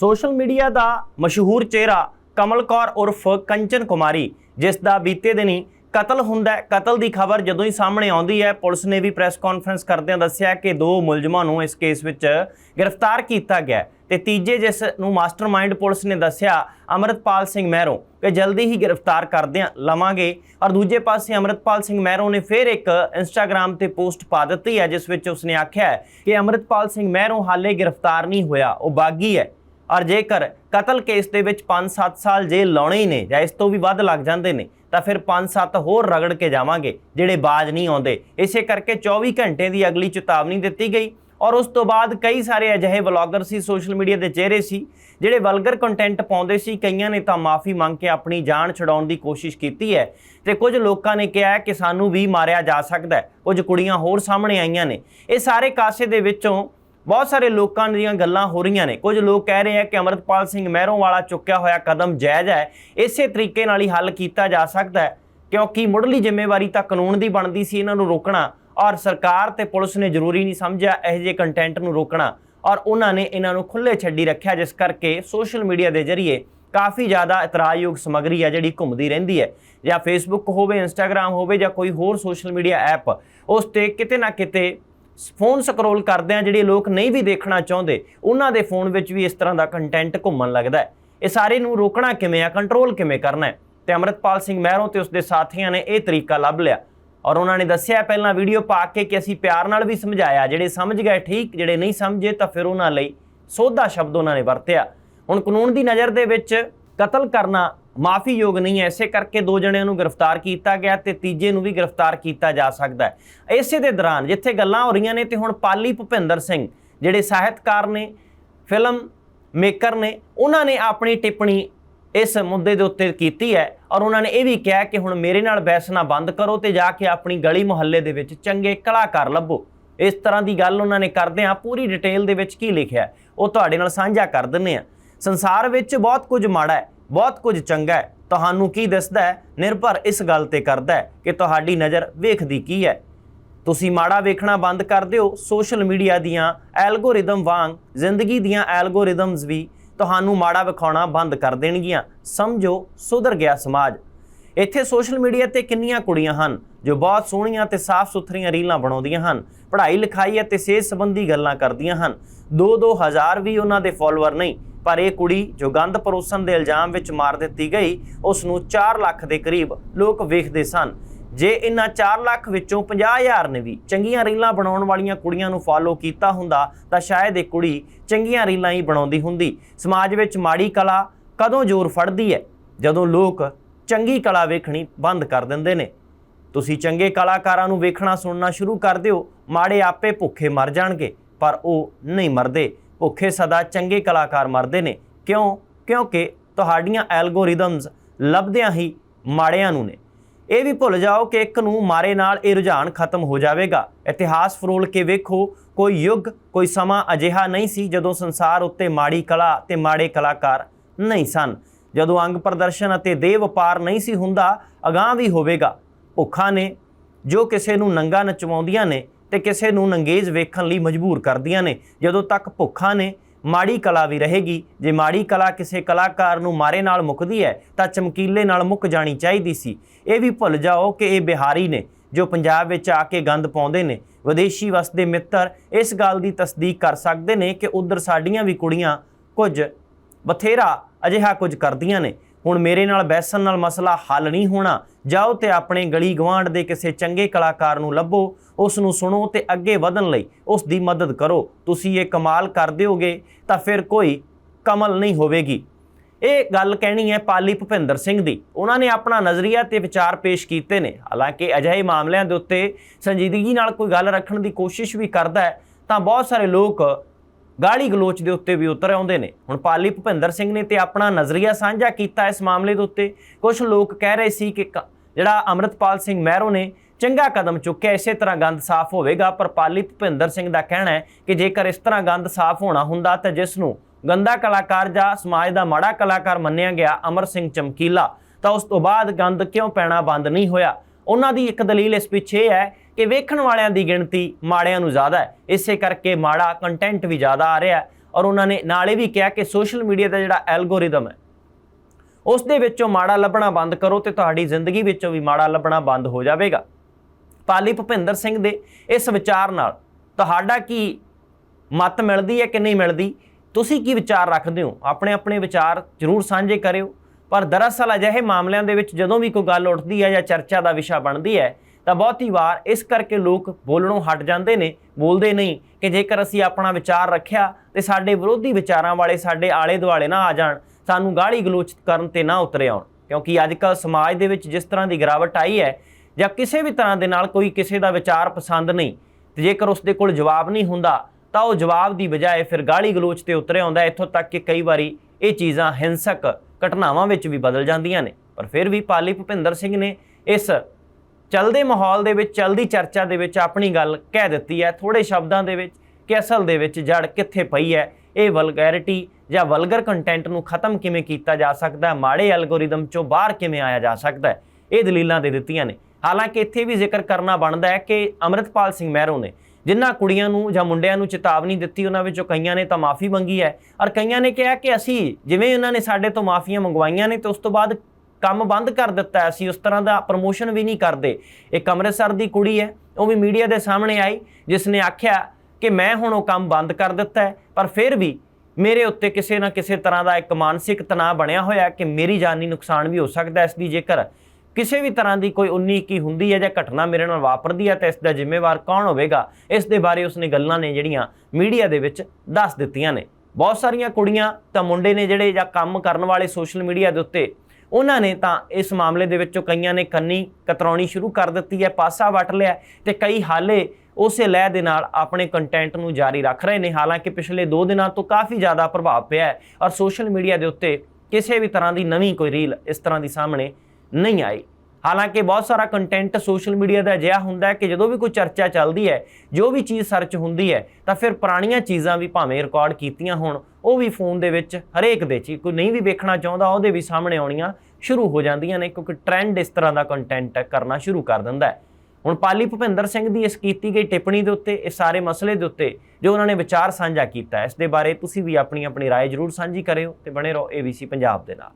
Social media ਦਾ ਮਸ਼ਹੂਰ ਚਿਹਰਾ ਕਮਲ ਕੌਰ ਉਰਫ ਕੰਚਨ ਕੁਮਾਰੀ, ਜਿਸ ਦਾ ਬੀਤੇ ਦਿਨੀ ਕਤਲ ਹੁੰਦਾ ਹੈ। ਕਤਲ ਦੀ ਖਬਰ ਜਦੋਂ ਹੀ ਸਾਹਮਣੇ ਆਉਂਦੀ ਹੈ, ਪੁਲਿਸ ਨੇ ਵੀ ਪ੍ਰੈਸ ਕਾਨਫਰੰਸ ਕਰਦਿਆਂ ਦੱਸਿਆ ਕਿ ਦੋ ਮੁਲਜ਼ਮਾਂ ਨੂੰ ਇਸ ਕੇਸ ਵਿੱਚ ਗ੍ਰਿਫਤਾਰ ਕੀਤਾ ਗਿਆ ਹੈ। ਤੇ ਤੀਜੇ ਜਿਸ ਨੂੰ ਮਾਸਟਰਮਾਈਂਡ ਪੁਲਿਸ ਨੇ ਦੱਸਿਆ, ਅਮਰਤਪਾਲ ਸਿੰਘ ਮਹਿਰੋਂ, ਕਿ ਜਲਦੀ ਹੀ ਗ੍ਰਿਫਤਾਰ ਕਰਦਿਆਂ ਲਵਾਂਗੇ। ਔਰ ਦੂਜੇ ਪਾਸੇ ਅਮਰਤਪਾਲ ਸਿੰਘ ਮਹਿਰੋਂ ਨੇ ਫਿਰ ਇੱਕ ਇੰਸਟਾਗ੍ਰam ਤੇ ਪੋਸਟ ਪਾ ਦਿੱਤੀ ਹੈ, ਜਿਸ ਵਿੱਚ ਉਸਨੇ ਆਖਿਆ ਕਿ ਅਮਰਤਪਾਲ ਸਿੰਘ ਮਹਿਰੋਂ ਹਾਲੇ ਗ੍ਰਿਫਤਾਰ ਨਹੀਂ ਹੋਇਆ, ਉਹ ਬਾਗੀ ਹੈ। ਔਰ ਜੇਕਰ ਕਤਲ ਕੇਸ ਦੇ ਵਿੱਚ 5-7 ਸਾਲ ਜੇਲ੍ਹ ਲਾਉਣੇ ਹੀ ਨੇ ਜਾਂ ਇਸ ਤੋਂ ਵੀ ਵੱਧ ਲੱਗ ਜਾਂਦੇ ਨੇ, ਤਾਂ ਫਿਰ 5-7 ਹੋਰ ਰਗੜ ਕੇ ਜਾਵਾਂਗੇ, ਜਿਹੜੇ ਬਾਜ ਨਹੀਂ ਆਉਂਦੇ। ਇਸੇ ਕਰਕੇ 24 ਘੰਟੇ ਦੀ ਅਗਲੀ ਚੇਤਾਵਨੀ ਦਿੱਤੀ ਗਈ ਔਰ ਉਸ ਤੋਂ ਬਾਅਦ ਕਈ ਸਾਰੇ ਅਜਿਹੇ ਵਲੌਗਰ ਸੀ, ਸੋਸ਼ਲ ਮੀਡੀਆ ਦੇ ਚਿਹਰੇ ਸੀ, ਜਿਹੜੇ ਵਲਗਰ ਕੰਟੈਂਟ ਪਾਉਂਦੇ ਸੀ, ਕਈਆਂ ਨੇ ਤਾਂ ਮਾਫੀ ਮੰਗ ਕੇ ਆਪਣੀ ਜਾਨ ਛਡਾਉਣ ਦੀ ਕੋਸ਼ਿਸ਼ ਕੀਤੀ ਹੈ ਤੇ ਕੁਝ ਲੋਕਾਂ ਨੇ ਕਿਹਾ ਕਿ ਸਾਨੂੰ ਵੀ ਮਾਰਿਆ ਜਾ ਸਕਦਾ ਕੁਝ ਕੁੜੀਆਂ ਹੋਰ ਸਾਹਮਣੇ ਆਈਆਂ ਨੇ। ਇਹ ਸਾਰੇ ਕਾਸੇ ਦੇ ਵਿੱਚੋਂ ਬਹੁਤ ਸਾਰੇ ਲੋਕਾਂ ਦੀਆਂ ਗੱਲਾਂ ਹੋ ਰਹੀਆਂ ਨੇ। ਕੁਝ ਲੋਕ ਕਹਿ ਰਹੇ ਆ ਕਿ ਅਮਰਤਪਾਲ ਸਿੰਘ ਮਹਿਰੋਂ ਵਾਲਾ ਚੁੱਕਿਆ ਹੋਇਆ ਕਦਮ ਜਾਇਜ਼ ਹੈ। ਇਸੇ ਤਰੀਕੇ ਨਾਲ ਹੀ ਹੱਲ ਕੀਤਾ ਜਾ ਸਕਦਾ ਹੈ, ਕਿਉਂਕਿ ਮੁੱਢਲੀ ਜ਼ਿੰਮੇਵਾਰੀ ਤਾਂ ਕਾਨੂੰਨ ਦੀ ਬਣਦੀ ਸੀ ਇਹਨਾਂ ਨੂੰ ਰੋਕਣਾ, ਔਰ ਸਰਕਾਰ ਤੇ ਪੁਲਿਸ ਨੇ ਜ਼ਰੂਰੀ ਨਹੀਂ ਸਮਝਿਆ ਇਹੋ ਜਿਹੇ ਕੰਟੈਂਟ ਨੂੰ ਰੋਕਣਾ, ਔਰ ਉਹਨਾਂ ਨੇ ਇਹਨਾਂ ਨੂੰ ਖੁੱਲੇ ਛੱਡੀ ਰੱਖਿਆ, ਜਿਸ ਕਰਕੇ ਸੋਸ਼ਲ ਮੀਡੀਆ ਦੇ ਜ਼ਰੀਏ ਕਾਫੀ ਜ਼ਿਆਦਾ ਇਤਰਾਜ਼ਯੋਗ ਸਮੱਗਰੀ ਆ ਜਿਹੜੀ ਘੁੰਮਦੀ ਰਹਿੰਦੀ ਹੈ। ਜਾਂ ਫੇਸਬੁੱਕ ਹੋਵੇ ਇੰਸਟਾਗ੍ਰam ਹੋਵੇ, ਜਾਂ ਕੋਈ ਹੋਰ ਸੋਸ਼ਲ ਮੀਡੀਆ ਐਪ ਉਸ ਤੇ ਕਿਤੇ ਨਾ ਕਿਤੇ ਫੋਨ ਸਕਰੋਲ ਕਰਦੇ ਆ, ਜਿਹੜੇ ਲੋਕ ਨਹੀਂ ਵੀ ਦੇਖਣਾ ਚਾਹੁੰਦੇ, ਉਹਨਾਂ ਦੇ ਫੋਨ ਵਿੱਚ ਵੀ ਇਸ ਤਰ੍ਹਾਂ ਦਾ ਕੰਟੈਂਟ ਘੁੰਮਣ ਲੱਗਦਾ ਹੈ। ਇਹ ਸਾਰੇ ਨੂੰ ਰੋਕਣਾ ਕਿਵੇਂ ਆ ਕੰਟਰੋਲ ਕਿਵੇਂ ਕਰਨਾ ਹੈ? ਤੇ ਅਮਰਤਪਾਲ ਸਿੰਘ ਮਹਿਰੋਂ ਤੇ ਉਸਦੇ ਸਾਥੀਆਂ ਨੇ ਇਹ ਤਰੀਕਾ ਲੱਭ ਲਿਆ। ਔਰ ਉਹਨਾਂ ਨੇ ਦੱਸਿਆ ਪਹਿਲਾਂ ਵੀਡੀਓ ਪਾ ਕੇ ਕਿ ਅਸੀਂ ਪਿਆਰ ਨਾਲ ਵੀ ਸਮਝਾਇਆ, ਜਿਹੜੇ ਸਮਝ ਗਏ ਠੀਕ, ਜਿਹੜੇ ਨਹੀਂ ਸਮਝੇ ਤਾਂ ਫਿਰ ਉਹਨਾਂ ਲਈ ਸੋਧਾ ਸ਼ਬਦ ਉਹਨਾਂ ਨੇ ਵਰਤਿਆ। ਹੁਣ ਕਾਨੂੰਨ ਦੀ ਨਜ਼ਰ ਦੇ ਵਿੱਚ ਕਤਲ ਕਰਨਾ ਮਾਫੀਯੋਗ ਨਹੀਂ ਹੈ। ਇਸੇ ਕਰਕੇ ਦੋ ਜਣਿਆਂ ਨੂੰ ਗ੍ਰਿਫਤਾਰ ਕੀਤਾ ਗਿਆ ਤੇ ਤੀਜੇ ਨੂੰ ਵੀ ਗ੍ਰਿਫਤਾਰ ਕੀਤਾ ਜਾ ਸਕਦਾ ਹੈ। ਇਸੇ ਦੇ ਦੌਰਾਨ ਜਿੱਥੇ ਗੱਲਾਂ ਹੋ ਰਹੀਆਂ ਨੇ ਤੇ ਹੁਣ ਪਾਲੀ ਭੁਪਿੰਦਰ ਸਿੰਘ, ਜਿਹੜੇ ਸਾਹਿਤਕਾਰ ਨੇ ਫਿਲਮ ਮੇਕਰ ਨੇ, ਉਹਨਾਂ ਨੇ ਆਪਣੀ ਟਿੱਪਣੀ ਇਸ ਮੁੱਦੇ ਦੇ ਉੱਤੇ ਕੀਤੀ ਹੈ ਔਰ ਉਹਨਾਂ ਨੇ ਇਹ ਵੀ ਕਿਹਾ ਕਿ ਹੁਣ ਮੇਰੇ ਨਾਲ ਬਹਿਸਣਾ ਬੰਦ ਕਰੋ ਤੇ ਜਾ ਕੇ ਆਪਣੀ ਗਲੀ ਮੁਹੱਲੇ ਦੇ ਵਿੱਚ ਚੰਗੇ ਕਲਾਕਾਰ ਲੱਭੋ। ਇਸ ਤਰ੍ਹਾਂ ਦੀ ਗੱਲ ਉਹਨਾਂ ਨੇ ਕਰਦੇ ਆ ਪੂਰੀ ਡਿਟੇਲ ਦੇ ਵਿੱਚ ਕੀ ਲਿਖਿਆ ਉਹ ਤੁਹਾਡੇ ਨਾਲ ਸਾਂਝਾ ਕਰ ਦਿੰਨੇ ਆ ਸੰਸਾਰ ਵਿੱਚ ਬਹੁਤ ਕੁਝ ਮਾੜਾ ਹੈ। ਬਹੁਤ ਕੁਝ ਚੰਗਾ ਹੈ। ਤੁਹਾਨੂੰ ਕੀ ਦਿਸਦਾ ਹੈ? ਨਿਰਭਰ ਇਸ ਗੱਲ ਤੇ ਕਰਦਾ ਹੈ ਕਿ ਤੁਹਾਡੀ ਨਜ਼ਰ ਵੇਖਦੀ ਕੀ ਹੈ। ਤੁਸੀਂ ਮਾੜਾ ਵੇਖਣਾ ਬੰਦ ਕਰ ਦਿਓ। ਸੋਸ਼ਲ ਮੀਡੀਆ ਦੀਆਂ ਐਲਗੋਰਿਦਮ ਵਾਂਗ, ਜ਼ਿੰਦਗੀ ਦੀਆਂ ਐਲਗੋਰਿਦਮਸ ਵੀ ਤੁਹਾਨੂੰ ਮਾੜਾ ਵਿਖਾਉਣਾ ਬੰਦ ਕਰ ਦੇਣਗੀਆਂ। ਸਮਝੋ, ਸੁਧਰ ਗਿਆ ਸਮਾਜ। ਇੱਥੇ ਸੋਸ਼ਲ ਮੀਡੀਆ ਤੇ ਕਿੰਨੀਆਂ ਕੁੜੀਆਂ ਹਨ ਜੋ ਬਹੁਤ ਸੋਹਣੀਆਂ ਤੇ ਸਾਫ਼ ਸੁਥਰੀਆਂ ਰੀਲਾਂ ਬਣਾਉਂਦੀਆਂ ਹਨ ਪੜ੍ਹਾਈ ਲਿਖਾਈ ਅਤੇ ਸਿਹਤ ਸੰਬੰਧੀ ਗੱਲਾਂ ਕਰਦੀਆਂ ਹਨ। 2-2 ਹਜ਼ਾਰ ਵੀ ਉਹਨਾਂ ਦੇ ਫਾਲੋਅਰ ਨਹੀਂ। ਪਰ ਇਹ ਕੁੜੀ ਜੋ ਗੰਦ ਪਰੋਸਣ ਦੇ ਇਲਜ਼ਾਮ ਵਿੱਚ ਮਾਰ ਦਿੱਤੀ ਗਈ ਉਸ ਨੂੰ 4 ਲੱਖ ਦੇ ਕਰੀਬ ਲੋਕ ਵੇਖਦੇ ਸਨ। ਜੇ ਇਨ੍ਹਾਂ 4 ਲੱਖ ਵਿੱਚੋਂ 50000 ਨੇ ਵੀ ਚੰਗੀਆਂ ਰੀਲਾਂ ਬਣਾਉਣ ਵਾਲੀਆਂ ਕੁੜੀਆਂ ਨੂੰ ਫਾਲੋ ਕੀਤਾ ਹੁੰਦਾ, ਤਾਂ ਸ਼ਾਇਦ ਇਹ ਕੁੜੀ ਚੰਗੀਆਂ ਰੀਲਾਂ ਹੀ ਬਣਾਉਂਦੀ ਹੁੰਦੀ। ਸਮਾਜ ਵਿੱਚ ਮਾੜੀ ਕਲਾ ਕਦੋਂ ਜ਼ੋਰ ਫੜਦੀ ਹੈ? ਜਦੋਂ ਲੋਕ ਚੰਗੀ ਕਲਾ ਵੇਖਣੀ ਬੰਦ ਕਰ ਦਿੰਦੇ ਨੇ। ਤੁਸੀਂ ਚੰਗੇ ਕਲਾਕਾਰਾਂ ਨੂੰ ਵੇਖਣਾ ਸੁਣਨਾ ਸ਼ੁਰੂ ਕਰ ਦਿਓ, ਮਾੜੇ ਆਪੇ ਭੁੱਖੇ ਮਰ ਜਾਣਗੇ, ਪਰ ਉਹ ਨਹੀਂ ਮਰਦੇ। ਭੁੱਖੇ ਸਦਾ ਚੰਗੇ ਕਲਾਕਾਰ ਮਰਦੇ ਨੇ। ਕਿਉਂ? ਕਿਉਂਕਿ ਤੁਹਾਡੀਆਂ ਐਲਗੋਰਿਦਮਸ ਲੱਭਦਿਆਂ ਹੀ ਮਾੜਿਆਂ ਨੂੰ ਨੇ। ਇਹ ਵੀ ਭੁੱਲ ਜਾਓ ਕਿ ਇੱਕ ਨੂੰ ਮਾਰੇ ਨਾਲ ਇਹ ਰੁਝਾਨ ਖਤਮ ਹੋ ਜਾਵੇਗਾ। ਇਤਿਹਾਸ ਫਰੋਲ ਕੇ ਵੇਖੋ, ਕੋਈ ਯੁੱਗ, ਕੋਈ ਸਮਾਂ ਅਜਿਹਾ ਨਹੀਂ ਸੀ ਜਦੋਂ ਸੰਸਾਰ ਉੱਤੇ ਮਾੜੀ ਕਲਾ ਤੇ ਮਾੜੇ ਕਲਾਕਾਰ ਨਹੀਂ ਸਨ। ਜਦੋਂ ਅੰਗ ਪ੍ਰਦਰਸ਼ਨ ਅਤੇ ਦੇਹ ਵਪਾਰ ਨਹੀਂ ਸੀ ਹੁੰਦਾ, ਅਗਾਹ ਵੀ ਹੋਵੇਗਾ। ਭੁੱਖਾਂ ਨੇ ਜੋ ਕਿਸੇ ਨੂੰ ਨੰਗਾ ਨਚਵਾਉਂਦੀਆਂ ਨੇ ਤੇ ਕਿਸੇ ਨੂੰ ਨੰਗੇਜ਼ ਵੇਖਣ ਲਈ ਮਜਬੂਰ ਕਰਦੀਆਂ ਨੇ। ਜਦੋਂ ਤੱਕ ਭੁੱਖਾਂ ਨੇ, ਮਾੜੀ ਕਲਾ ਵੀ ਰਹੇਗੀ। ਜੇ ਮਾੜੀ ਕਲਾ ਕਿਸੇ ਕਲਾਕਾਰ ਨੂੰ ਮਾਰੇ ਨਾਲ ਮੁੱਕਦੀ ਹੈ, ਤਾਂ ਚਮਕੀਲੇ ਨਾਲ ਮੁੱਕ ਜਾਣੀ ਚਾਹੀਦੀ ਸੀ। ਇਹ ਵੀ ਭੁੱਲ ਜਾਓ ਕਿ ਇਹ ਬਿਹਾਰੀ ਨੇ, ਜੋ ਪੰਜਾਬ ਵਿੱਚ ਆ ਕੇ ਗੰਦ ਪਾਉਂਦੇ ਨੇ। ਵਿਦੇਸ਼ੀ ਵਸਦੇ ਮਿੱਤਰ ਇਸ ਗੱਲ ਦੀ ਤਸਦੀਕ ਕਰ ਸਕਦੇ ਨੇ ਕਿ ਉਧਰ ਸਾਡੀਆਂ ਵੀ ਕੁੜੀਆਂ ਕੁਝ ਬਥੇਰਾ ਅਜਿਹਾ ਕੁਝ ਕਰਦੀਆਂ ਨੇ। ਹੁਣ ਮੇਰੇ ਨਾਲ ਬੈਸਣ ਨਾਲ ਮਸਲਾ ਹੱਲ ਨਹੀਂ ਹੋਣਾ। ਜਾਓ ਤੇ ਆਪਣੇ ਗਲੀ ਗਵਾਂਡ ਦੇ ਕਿਸੇ ਚੰਗੇ ਕਲਾਕਾਰ ਨੂੰ ਲੱਭੋ, ਉਸ ਨੂੰ ਸੁਣੋ ਤੇ ਅੱਗੇ ਵਧਣ ਲਈ ਉਸ ਦੀ ਮਦਦ ਕਰੋ। ਤੁਸੀਂ ਇਹ ਕਮਾਲ ਕਰ ਦਿਓਗੇ ਤਾਂ ਫਿਰ ਕੋਈ ਕਮਲ ਨਹੀਂ ਹੋਵੇਗੀ। ਇਹ ਗੱਲ ਕਹਿਣੀ ਹੈ ਪਾਲੀ ਭੁਪਿੰਦਰ ਸਿੰਘ ਦੀ। ਉਹਨਾਂ ਨੇ ਆਪਣਾ ਨਜ਼ਰੀਆ ਤੇ ਵਿਚਾਰ ਪੇਸ਼ ਕੀਤੇ ਨੇ। ਹਾਲਾਂਕਿ ਅਜਿਹੇ ਮਾਮਲਿਆਂ ਦੇ ਉੱਤੇ ਸੰਜੀਦਗੀ ਨਾਲ ਕੋਈ ਗੱਲ ਰੱਖਣ ਦੀ ਕੋਸ਼ਿਸ਼ ਵੀ ਕਰਦਾ ਹੈ, ਤਾਂ ਬਹੁਤ ਸਾਰੇ ਲੋਕ ਗਾਲੀ ਗਲੋਚ ਦੇ ਉੱਤੇ ਵੀ ਉਤਰ ਆਉਂਦੇ ਨੇ। ਹੁਣ ਪਾਲੀ ਭੁਪਿੰਦਰ ਸਿੰਘ ਨੇ ਤੇ ਆਪਣਾ ਨਜ਼ਰੀਆ ਸਾਂਝਾ ਕੀਤਾ ਇਸ ਮਾਮਲੇ ਦੇ ਉੱਤੇ। ਕੁਝ ਲੋਕ ਕਹਿ ਰਹੇ ਸੀ ਕਿ ਕ- ਜਿਹੜਾ ਅਮਰਤਪਾਲ ਸਿੰਘ ਮਹਿਰੋ ਨੇ ਚੰਗਾ ਕਦਮ ਚੁੱਕਿਆ, ਇਸੇ ਤਰ੍ਹਾਂ ਗੰਦ ਸਾਫ਼ ਹੋਵੇਗਾ, ਪਰ ਪਾਲੀ ਭੁਪਿੰਦਰ ਸਿੰਘ ਦਾ ਕਹਿਣਾ ਹੈ ਕਿ ਜੇਕਰ ਇਸ ਤਰ੍ਹਾਂ ਗੰਦ ਸਾਫ਼ ਹੋਣਾ ਹੁੰਦਾ ਤਾਂ ਜਿਸ ਨੂੰ ਗੰਦਾ ਕਲਾਕਾਰ ਜਾਂ ਸਮਾਜ ਦਾ ਮਾੜਾ ਕਲਾਕਾਰ ਮੰਨਿਆ ਗਿਆ ਅਮਰ ਸਿੰਘ ਚਮਕੀਲਾ, ਤਾਂ ਉਸ ਤੋਂ ਬਾਅਦ ਗੰਦ ਕਿਉਂ ਪੈਣਾ ਬੰਦ ਨਹੀਂ ਹੋਇਆ? ਉਹਨਾਂ ਦੀ ਇੱਕ ਦਲੀਲ ਇਸ ਪਿੱਛੇ ਹੈ ਕਿ ਵੇਖਣ ਵਾਲਿਆਂ ਦੀ ਗਿਣਤੀ ਮਾੜਿਆਂ ਨੂੰ ਜ਼ਿਆਦਾ ਹੈ। ਇਸੇ ਕਰਕੇ ਮਾੜਾ ਕੰਟੈਂਟ ਵੀ ਜ਼ਿਆਦਾ ਆ ਰਿਹਾ ਔਰ ਉਹਨਾਂ ਨੇ ਨਾਲੇ ਵੀ ਕਿਹਾ ਕਿ ਸੋਸ਼ਲ ਮੀਡੀਆ ਦਾ ਜਿਹੜਾ ਐਲਗੋਰਿਦਮ ਹੈ, ਉਸ ਦੇ ਵਿੱਚੋਂ ਮਾੜਾ ਲੱਭਣਾ ਬੰਦ ਕਰੋ ਤੇ ਤੁਹਾਡੀ ਜ਼ਿੰਦਗੀ ਵਿੱਚੋਂ ਵੀ ਮਾੜਾ ਲੱਭਣਾ ਬੰਦ ਹੋ ਜਾਵੇਗਾ। ਪਾਲੀ ਭੁਪਿੰਦਰ ਸਿੰਘ ਦੇ ਇਸ ਵਿਚਾਰ ਨਾਲ ਤੁਹਾਡਾ ਕੀ ਮਤ ਮਿਲਦੀ ਹੈ ਕਿ ਨਹੀਂ ਮਿਲਦੀ? ਤੁਸੀਂ ਕੀ ਵਿਚਾਰ ਰੱਖਦੇ ਹੋ? ਆਪਣੇ ਆਪਣੇ ਵਿਚਾਰ ਜ਼ਰੂਰ ਸਾਂਝੇ ਕਰਿਓ। ਪਰ ਦਰਅਸਲ ਅਜਿਹੇ ਮਾਮਲਿਆਂ ਦੇ ਵਿੱਚ ਜਦੋਂ ਵੀ ਕੋਈ ਗੱਲ ਉੱਠਦੀ ਹੈ ਜਾਂ ਚਰਚਾ ਦਾ ਵਿਸ਼ਾ ਬਣਦੀ ਹੈ ਤਾਂ ਬਹੁਤੀ ਵਾਰ ਇਸ ਕਰਕੇ ਲੋਕ ਬੋਲਣੋਂ ਹਟ ਜਾਂਦੇ ਨੇ, ਬੋਲਦੇ ਨਹੀਂ ਕਿ ਜੇਕਰ ਅਸੀਂ ਆਪਣਾ ਵਿਚਾਰ ਰੱਖਿਆ ਤੇ ਸਾਡੇ ਵਿਰੋਧੀ ਵਿਚਾਰਾਂ ਵਾਲੇ ਸਾਡੇ ਆਲੇ ਦੁਆਲੇ ਨਾ ਆ ਜਾਣ, ਸਾਨੂੰ ਗਾਲੀ ਗਲੋਚ ਕਰਨ ਤੇ ਨਾ ਉਤਰੇ ਆਉਣ। ਕਿਉਂਕਿ ਅੱਜ ਕੱਲ੍ਹ ਸਮਾਜ ਦੇ ਵਿੱਚ ਜਿਸ ਤਰ੍ਹਾਂ ਦੀ ਗਿਰਾਵਟ ਆਈ ਹੈ ਜਾਂ ਕਿਸੇ ਵੀ ਤਰ੍ਹਾਂ ਦੇ ਨਾਲ ਕੋਈ ਕਿਸੇ ਦਾ ਵਿਚਾਰ ਪਸੰਦ ਨਹੀਂ, ਤੇ ਜੇਕਰ ਉਸ ਦੇ ਕੋਲ ਜਵਾਬ ਨਹੀਂ ਹੁੰਦਾ, ਤਾਂ ਉਹ ਜਵਾਬ ਦੀ ਬਜਾਏ ਫਿਰ ਗਾਲੀ ਗਲੋਚ ਤੇ ਉਤਰੇ ਆਉਂਦਾ, ਇੱਥੋਂ ਤੱਕ ਕਿ ਕਈ ਵਾਰੀ ਇਹ ਚੀਜ਼ਾਂ ਹਿੰਸਕ ਘਟਨਾਵਾਂ ਵਿੱਚ ਵੀ ਬਦਲ ਜਾਂਦੀਆਂ ਨੇ। ਪਰ ਫਿਰ ਵੀ ਪਾਲੀ ਭੁਪਿੰਦਰ ਸਿੰਘ ਨੇ ਇਸ ਚਲਦੇ ਮਾਹੌਲ ਦੇ ਵਿੱਚ, ਚਲਦੀ ਚਰਚਾ ਦੇ ਵਿੱਚ ਆਪਣੀ ਗੱਲ ਕਹਿ ਦਿੱਤੀ ਹੈ। ਥੋੜੇ ਸ਼ਬਦਾਂ ਦੇ ਵਿੱਚ ਕਿ ਅਸਲ ਦੇ ਵਿੱਚ ਜੜ ਕਿੱਥੇ ਪਈ ਹੈ, ਇਹ ਵਲਗੈਰਿਟੀ ਜਾਂ ਵਲਗਰ ਕੰਟੈਂਟ ਨੂੰ ਖਤਮ ਕਿਵੇਂ ਕੀਤਾ ਜਾ ਸਕਦਾ ਹੈ, ਮਾੜੇ ਐਲਗੋਰਿਦਮ ਚੋਂ ਬਾਹਰ ਕਿਵੇਂ ਆਇਆ ਜਾ ਸਕਦਾ ਹੈ, ਇਹ ਦਲੀਲਾਂ ਦੇ ਦਿੱਤੀਆਂ ਨੇ। ਹਾਲਾਂਕਿ ਇੱਥੇ ਵੀ ਜ਼ਿਕਰ ਕਰਨਾ ਬਣਦਾ ਹੈ ਕਿ ਅਮਰਿਤਪਾਲ ਸਿੰਘ ਮਹਿਰੋ ਨੇ ਜਿਨ੍ਹਾਂ ਕੁੜੀਆਂ ਨੂੰ ਜਾਂ ਮੁੰਡਿਆਂ ਨੂੰ ਚੇਤਾਵਨੀ ਦਿੱਤੀ, ਉਹਨਾਂ ਵਿੱਚੋਂ ਕਈਆਂ ਨੇ ਤਾਂ ਮਾਫੀ ਮੰਗੀ ਹੈ। ਔਰ ਕਈਆਂ ਨੇ ਕਿਹਾ ਕਿ ਅਸੀਂ ਜਿਵੇਂ ਉਹਨਾਂ ਨੇ ਸਾਡੇ ਤੋਂ ਮਾਫੀਆਂ ਮੰਗਵਾਈਆਂ ਨੇ, ਤੇ ਉਸ ਤੋਂ ਬਾਅਦ ਕੰਮ ਬੰਦ ਕਰ ਦਿੱਤਾ ਹੈ। ਅਸੀਂ ਉਸ ਤਰ੍ਹਾਂ ਦਾ ਪ੍ਰਮੋਸ਼ਨ ਵੀ ਨਹੀਂ ਕਰਦੇ। ਇੱਕ ਅੰਮ੍ਰਿਤਸਰ ਦੀ ਕੁੜੀ ਹੈ, ਉਹ ਵੀ ਮੀਡੀਆ ਦੇ ਸਾਹਮਣੇ ਆਈ ਜਿਸ ਨੇ ਆਖਿਆ ਕਿ ਮੈਂ ਹੁਣ ਉਹ ਕੰਮ ਬੰਦ ਕਰ ਦਿੱਤਾ ਹੈ, ਪਰ ਫਿਰ ਵੀ ਮੇਰੇ ਉੱਤੇ ਕਿਸੇ ਨਾ ਕਿਸੇ ਤਰ੍ਹਾਂ ਦਾ ਇੱਕ ਮਾਨਸਿਕ ਤਣਾਅ ਬਣਿਆ ਹੋਇਆ ਕਿ ਮੇਰੀ ਜਾਨੀ ਨੁਕਸਾਨ ਵੀ ਹੋ ਸਕਦਾ ਇਸ ਦੀ ਜੇਕਰ ਕਿਸੇ ਵੀ ਤਰ੍ਹਾਂ ਦੀ ਕੋਈ 19 ਕੀ ਹੁੰਦੀ ਹੈ ਜਾਂ ਘਟਨਾ ਮੇਰੇ ਨਾਲ ਵਾਪਰਦੀ ਹੈ, ਤਾਂ ਇਸ ਦਾ ਜ਼ਿੰਮੇਵਾਰ ਕੌਣ ਹੋਵੇਗਾ? ਇਸ ਦੇ ਬਾਰੇ ਉਸਨੇ ਗੱਲਾਂ ਨੇ ਜਿਹੜੀਆਂ ਮੀਡੀਆ ਦੇ ਵਿੱਚ ਦੱਸ ਦਿੱਤੀਆਂ ਨੇ। ਬਹੁਤ ਸਾਰੀਆਂ ਕੁੜੀਆਂ ਤਾਂ ਮੁੰਡੇ ਨੇ ਜਿਹੜੇ ਜਾਂ ਕੰਮ ਕਰਨ ਵਾਲੇ ਸੋਸ਼ਲ ਮੀਡੀਆ ਦੇ ਉੱਤੇ ਉਹਨਾਂ ਨੇ ਤਾਂ ਇਸ ਮਾਮਲੇ ਦੇ ਵਿੱਚੋਂ ਕਈਆਂ ਨੇ ਕੰਨੀ ਕਤਰਾਉਣੀ ਸ਼ੁਰੂ ਕਰ ਦਿੱਤੀ ਹੈ, ਪਾਸਾ ਵਟ ਲਿਆ ਹੈ ਤੇ ਕਈ ਹਾਲੇ ਉਸੇ ਲਹਿ ਦੇ ਨਾਲ ਆਪਣੇ ਕੰਟੈਂਟ ਨੂੰ ਜਾਰੀ ਰੱਖ ਰਹੇ ਨੇ। ਹਾਲਾਂਕਿ ਪਿਛਲੇ 2 ਦਿਨਾਂ ਤੋਂ ਕਾਫੀ ਜ਼ਿਆਦਾ ਪ੍ਰਭਾਵ ਪਿਆ ਹੈ ਔਰ ਸੋਸ਼ਲ ਮੀਡੀਆ ਦੇ ਉੱਤੇ ਕਿਸੇ ਵੀ ਤਰ੍ਹਾਂ ਦੀ ਨਵੀਂ ਕੋਈ ਰੀਲ ਇਸ ਤਰ੍ਹਾਂ ਦੀ ਸਾਹਮਣੇ ਨਹੀਂ ਆਈ। ਹਾਲਾਂਕਿ ਬਹੁਤ ਸਾਰਾ ਕੰਟੈਂਟ ਸੋਸ਼ਲ ਮੀਡੀਆ ਦਾ ਅਜਿਹਾ ਹੁੰਦਾ ਹੈ ਕਿ ਜਦੋਂ ਵੀ ਕੋਈ ਚਰਚਾ ਚੱਲਦੀ ਹੈ ਜੋ ਵੀ ਚੀਜ਼ ਸਰਚ ਹੁੰਦੀ ਹੈ ਤਾਂ ਫਿਰ ਪੁਰਾਣੀਆਂ ਚੀਜ਼ਾਂ ਵੀ ਭਾਵੇਂ ਰਿਕਾਰਡ ਕੀਤੀਆਂ ਹੋਣ ਉਹ ਵੀ ਫੋਨ ਦੇ ਵਿੱਚ ਹਰੇਕ ਦੇ ਚ ਕੋਈ ਨਹੀਂ ਵੀ ਵੇਖਣਾ ਚਾਹੁੰਦਾ ਉਹਦੇ ਵੀ ਸਾਹਮਣੇ ਆਉਣੀਆਂ ਸ਼ੁਰੂ ਹੋ ਜਾਂਦੀਆਂ ਨੇ ਕਿਉਂਕਿ ਟ੍ਰੈਂਡ ਇਸ ਤਰ੍ਹਾਂ ਦਾ ਕੰਟੈਂਟ ਕਰਨਾ ਸ਼ੁਰੂ ਕਰ ਦਿੰਦਾ ਹੈ ਹੁਣ ਪਾਲੀ ਭੁਪਿੰਦਰ ਸਿੰਘ ਦੀ ਇਸ ਕੀਤੀ ਗਈ ਟਿੱਪਣੀ ਦੇ ਉੱਤੇ ਇਸ ਸਾਰੇ ਮਸਲੇ ਦੇ ਉੱਤੇ ਜੋ ਉਹਨਾਂ ਨੇ ਵਿਚਾਰ ਸਾਂਝਾ ਕੀਤਾ ਹੈ, ਇਸ ਦੇ ਬਾਰੇ ਤੁਸੀਂ ਵੀ ਆਪਣੀ ਆਪਣੀ رائے ਜ਼ਰੂਰ ਸਾਂਝੀ ਕਰਿਓ ਤੇ ਬਣੇ ਰਹੋ ABC ਪੰਜਾਬ ਦੇ ਨਾਲ